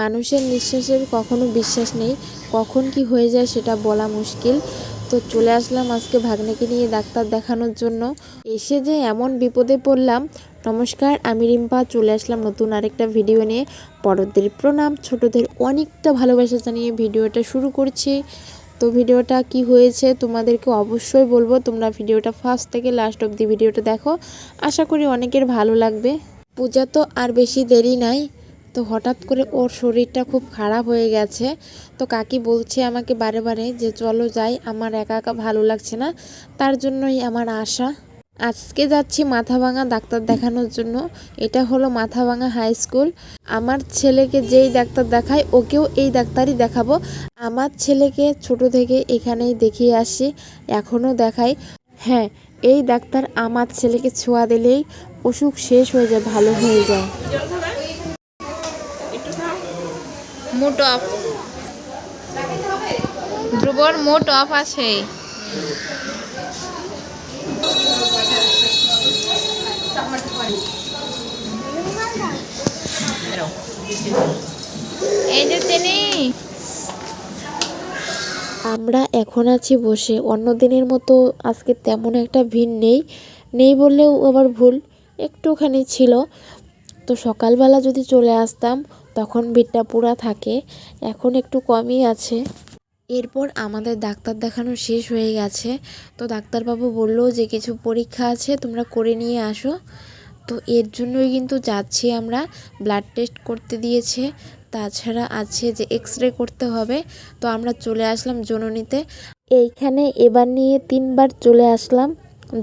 মানুষের নিঃশ্বাসের কখনো বিশ্বাস নেই, কখন কি হয়ে যায় সেটা বলা মুশকিল। তো চলে আসলাম আজকে ভাগ্নেকে নিয়ে ডাক্তার দেখানোর জন্য। এসে যে এমন বিপদে পড়লাম, নমস্কার, আমি রিম্পা, চলে আসলাম নতুন আরেকটা ভিডিও নিয়ে। বড়দের প্রণাম, ছোটদের অনেকটা ভালোবাসা জানিয়ে ভিডিওটা শুরু করছি। তো ভিডিওটা কি হয়েছে তোমাদেরকে অবশ্যই বলব, তোমরা ভিডিওটা ফার্স্ট থেকে লাস্ট অবধি ভিডিওটা দেখো। আশা করি অনেকের ভালো লাগবে। পূজা তো আর বেশি দেরি নাই তো হঠাৎ করে ওর শরীরটা খুব খারাপ হয়ে গেছে। তো কাকি বলছে আমাকে বারে বারে যে, চলো যাই, আমার একা একা ভালো লাগছে না, তার জন্যই আমার আশা। আজকে যাচ্ছি মাথাভাঙা ডাক্তার দেখানোর জন্য। এটা হলো মাথাভাঙা হাই স্কুল। আমার ছেলেকে যেই ডাক্তার দেখায়, ওকেও এই ডাক্তারই দেখাবো। আমার ছেলেকে ছোট থেকে এখানেই দেখিয়ে আসি এখনও দেখাই। হ্যাঁ এই ডাক্তার আমার ছেলেকে ছোঁয়া দিলেই অসুখ শেষ হয়ে যায়, ভালো হয়ে যায়। Mood off. ধ্রুবর মুড অফ আছে। আমরা এখন আছি বসে। অন্য দিনের মতো আজকে তেমন একটা ভিড় নেই। নেই বললেও আবার ভুল। একটুখানি ছিল। তো সকালবেলা যদি চলে আসতাম তখন ভিড়টা পুরা থাকে, এখন একটু কমই আছে। এরপর আমাদের ডাক্তার দেখানো শেষ হয়ে গেছে। তো ডাক্তারবাবু বলল যে, কিছু পরীক্ষা আছে, তোমরা করে নিয়ে আসো। তো এর জন্যই কিন্তু যাচ্ছি আমরা। ব্লাড টেস্ট করতে দিয়েছে। তাছাড়া আছে যে এক্স রে করতে হবে। তো আমরা চলে আসলাম জননীতে। এইখানে এবার নিয়ে তিনবার চলে আসলাম।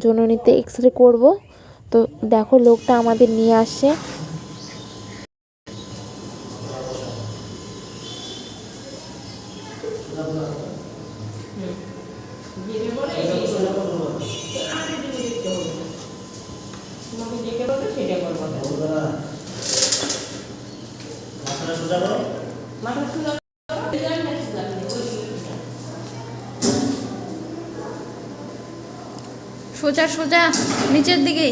জননীতে এক্স রে করব। তো দেখো, লোকটা আমাদের নিয়ে আসছে। সোজা সোজা নিচের দিকে।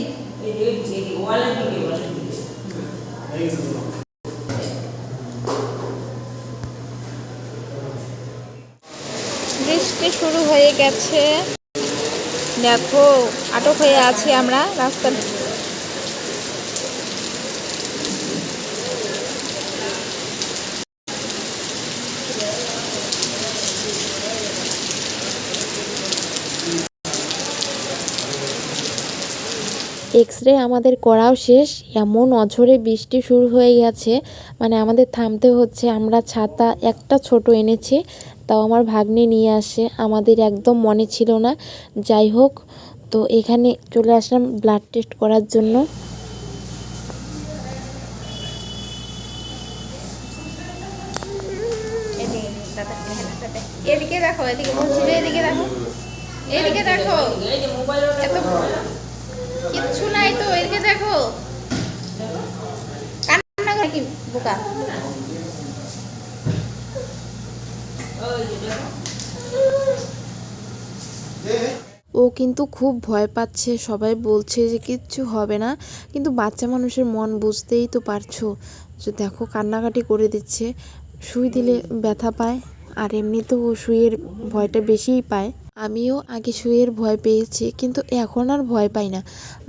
বৃষ্টি শুরু হয়ে গেছে। দেখো আটক হয়ে আছি আমরা রাস্তার এক্স রে আমাদের করাও শেষ। এমন অঝরে বৃষ্টি শুরু হয়ে গেছে মানে আমাদের থামতে হচ্ছে। আমরা ছাতা একটা ছোট এনেছি, তাও আমার ভাগ্নে নিয়ে আসে। আমাদের একদম মনে ছিল না। যাই হোক, তো এখানে চলে আসলাম ব্লাড টেস্ট করার জন্য। এদিকে দেখো, এদিকে এদিকে দেখো। এদিকে দেখো। এত নাই তো, এদিকে দেখো। কান্না করে কি বোকা? ও কিন্তু খুব ভয় পাচ্ছে, সবাই বলছে যে কিচ্ছু হবে না, কিন্তু বাচ্চা মানুষের মন বুঝতেই তো পারছ। যে দেখো, কান্নাকাটি করে দিচ্ছে সুই দিলে ব্যথা পায়। আর এমনিতেও সুইয়ের ভয়টা বেশিই পায়। আমিও আগে সুইয়ের ভয় পেয়েছি, কিন্তু এখন আর ভয় পাই না।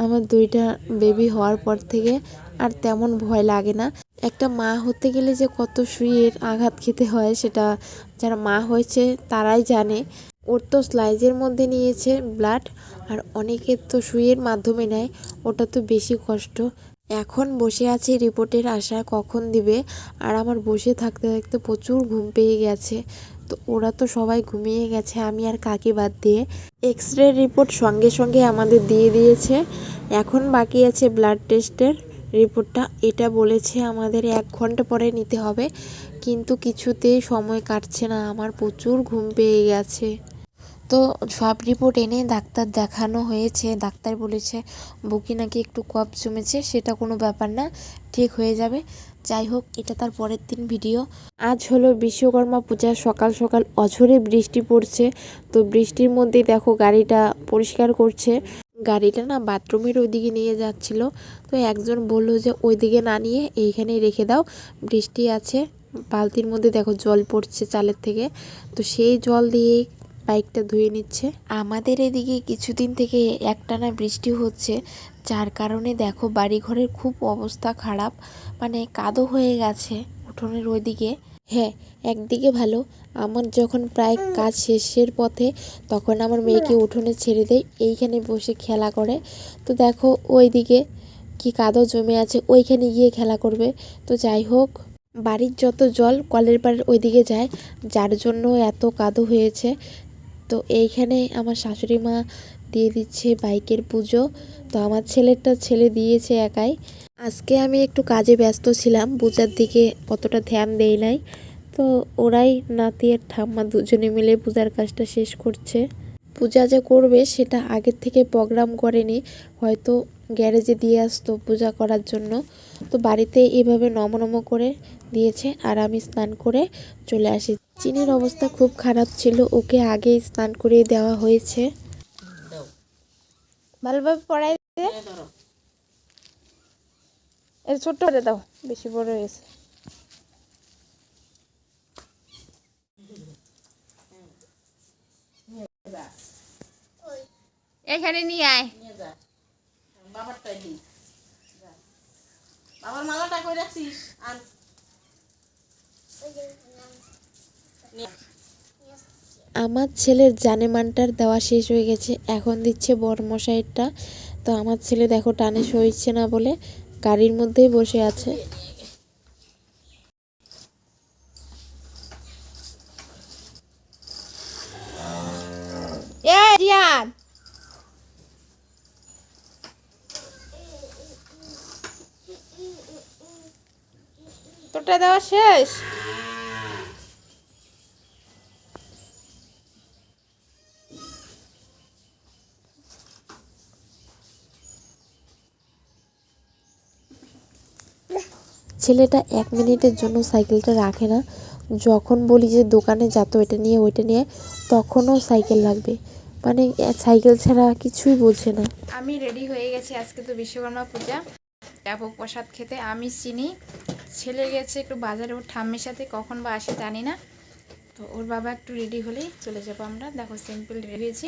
আমার দুইটা বেবি হওয়ার পর থেকে আর তেমন ভয় লাগে না। একটা মা হতে গেলে যে কত সুইয়ের আঘাত খেতে হয় সেটা যারা মা হয়েছে তারাই জানে। ওর তো স্লাইজের মধ্যে নিয়েছে ব্লাড আর অনেকের তো সুইয়ের মাধ্যমে নেয়, ওটা তো বেশি কষ্ট। এখন বসে আছি রিপোর্টের আশা কখন দিবে? আর আমার বসে থাকতে থাকতে প্রচুর ঘুম পেয়ে গেছে। তো ওরা তো সবাই ঘুমিয়ে গেছে, আমি আর কাকে বাদ দিয়ে। এক্স রে রিপোর্ট সঙ্গে সঙ্গে আমাদের দিয়ে দিয়েছে। এখন বাকি আছে ব্লাড টেস্টের রিপোর্টটা। এটা বলেছে আমাদের এক ঘণ্টা পরে নিতে হবে। কিন্তু কিছুতেই সময় কাটছে না, আমার প্রচুর ঘুম পেয়ে গেছে। তো সব রিপোর্ট এনে ডাক্তার দেখানো হয়েছে, ডাক্তার বলেছে বুকি নাকি একটু কফ জমেছে, সেটা কোনো ব্যাপার না, ঠিক হয়ে যাবে। যাই হোক, এটা তার পরের দিন ভিডিও আজ হলো বিশ্বকর্মা পূজা, সকাল সকাল অঝরে বৃষ্টি পড়ছে। তো বৃষ্টির মধ্যেই দেখো গাড়িটা পরিষ্কার করছে। গাড়িটা না বাথরুমের ওইদিকে নিয়ে যাচ্ছিল। তো একজন বলল যে ওইদিকে না নিয়ে এইখানেই রেখে দাও, বৃষ্টি আছে। বালতির মধ্যে দেখো জল পড়ছে চালের থেকে। তো সেই জল দিয়ে বাইকটা ধুয়ে নিচ্ছে। আমাদের এদিকে কিছুদিন থেকে একটানা বৃষ্টি হচ্ছে, যার কারণে দেখো বাড়িঘরের খুব অবস্থা খারাপ মানে কাদো হয়ে গেছে উঠোনের ওইদিকে। হ্যাঁ একদিকে ভালো, আমার যখন প্রায় কাজ শেষের পথে তখন আমার মেয়েকে উঠোনে ছেড়ে দেয়, এইখানে বসে খেলা করে। তো দেখো ওইদিকে কি কাদো জমে আছে, ওইখানে গিয়ে খেলা করবে। তো যাই হোক, বাড়ির যত জল কলের পাড়ের ওইদিকে যায়, যার জন্য এত কাদো হয়েছে। তো এইখানে আমার শাশুড়ি মা দিয়ে দিচ্ছে বাইকের পুজো। তো আমার ছেলেরটা ছেলে দিয়েছে একাই। আজকে আমি একটু কাজে ব্যস্ত ছিলাম, পূজার দিকে অতটা ধ্যান দেই নাই। তো ওরাই, নাতি আর ঠাম্মা দুজনে মিলে পূজার কাজটা শেষ করছে। পূজা যে করবে সেটা আগের থেকে প্রোগ্রাম করেনি, হয়তো গ্যারেজে দিয়ে আসতো পূজা করার জন্য। তো বাড়িতে এভাবে নম নম করে দিয়েছে আর আমি স্নান করে চলে আসি। চিনির অবস্থা খুব খারাপ ছিল ওকে আগেই স্নান করিয়ে দেওয়া হয়েছে। ভালোভাবে পড়াই দে। ছোট্ট করে দাও বেশি বড় হয়েছে এখানে নিয়ে আয়। বাবারটাই দিই বাবার মালাটা কই রাখছিস আর আমার ছেলের জানেমানটার দেওয়া শেষ হয়ে গেছে। এখন দিচ্ছে বরমশাইয়েরটা তো আমার ছেলে দেখো টানে সইছে না বলে গাড়ির মধ্যেই বসে আছে। তোরটা দেওয়া শেষ? ছেলেটা এক মিনিটের জন্য সাইকেলটা রাখে না। যখন বলি যে দোকানে যাতো এটা নিয়ে, ওইটা নিয়ে, তখনও সাইকেল লাগবে মানে সাইকেল ছাড়া কিছুই বোঝে না। আমি রেডি হয়ে গেছি আজকে তো বিশ্বকর্মা পূজা। যাব প্রসাদ খেতে। আমি চিনি। ছেলে গেছে একটু বাজারে, ওর ঠাম্মির সাথে কখন বা আসে জানি না। তো ওর বাবা একটু রেডি হলেই চলে যাব আমরা। দেখো, সিম্পল রেডি হয়েছি।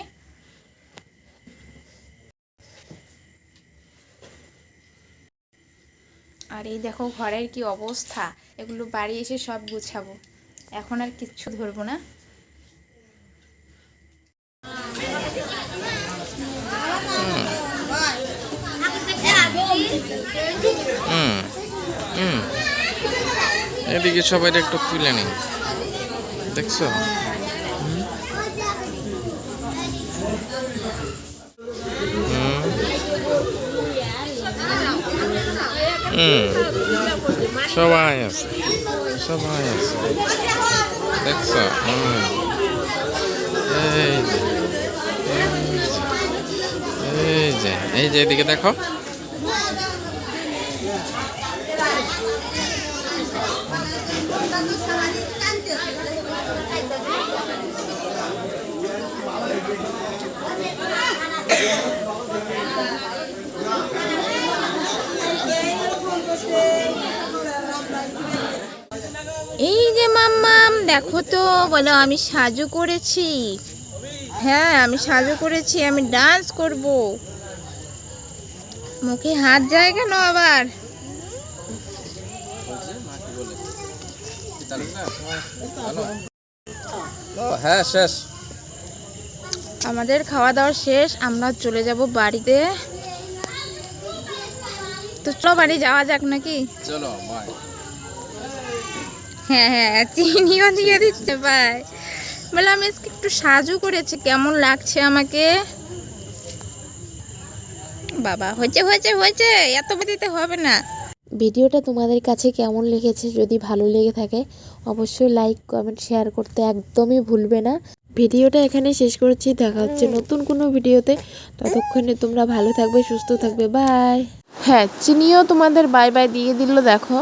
আর এই দেখো ঘরের কি অবস্থা? এগুলো বাড়ি এসে সব গুছাবো। এখন আর কিচ্ছু ধরবো না। এদিকে সবাই একটু তুলে নিন দেখছ? হুম সবাই আছে সবাই আছে দেখছ হুম। এই যে, এই যে এই যে এদিকে দেখো এই যে মাম্মাম দেখো তো বলো আমি সাজু করেছি। হ্যাঁ আমি সাজু করেছি আমি ডান্স করব। মুখে হাত যায় কেন আবার? হ্যাঁ শেষ। আমাদের খাওয়া দাওয়া শেষ আমরা চলে যাব বাড়িতে। তো চলো বাড়ি যাওয়া যাক নাকি? চলো বাই হ্যাঁ হ্যাঁ চিনিও দিয়ে দিচ্ছে ভাই বলে আমি আজকে একটু সাজু করেছি কেমন লাগছে আমাকে? বাবা হয়েছে হয়েছে হয়েছে এত দিতে হবে না। ভিডিওটা তোমাদের কাছে কেমন লেগেছে যদি ভালো লেগে থাকে অবশ্যই লাইক কমেন্ট শেয়ার করতে একদমই ভুলবে না। ভিডিওটা এখানে শেষ করছি দেখা হচ্ছে নতুন কোনো ভিডিওতে। ততক্ষণে তোমরা ভালো থাকবে সুস্থ থাকবে বাই হ্যাঁ চিনিও তোমাদের বাই বাই দিয়ে দিল দেখো।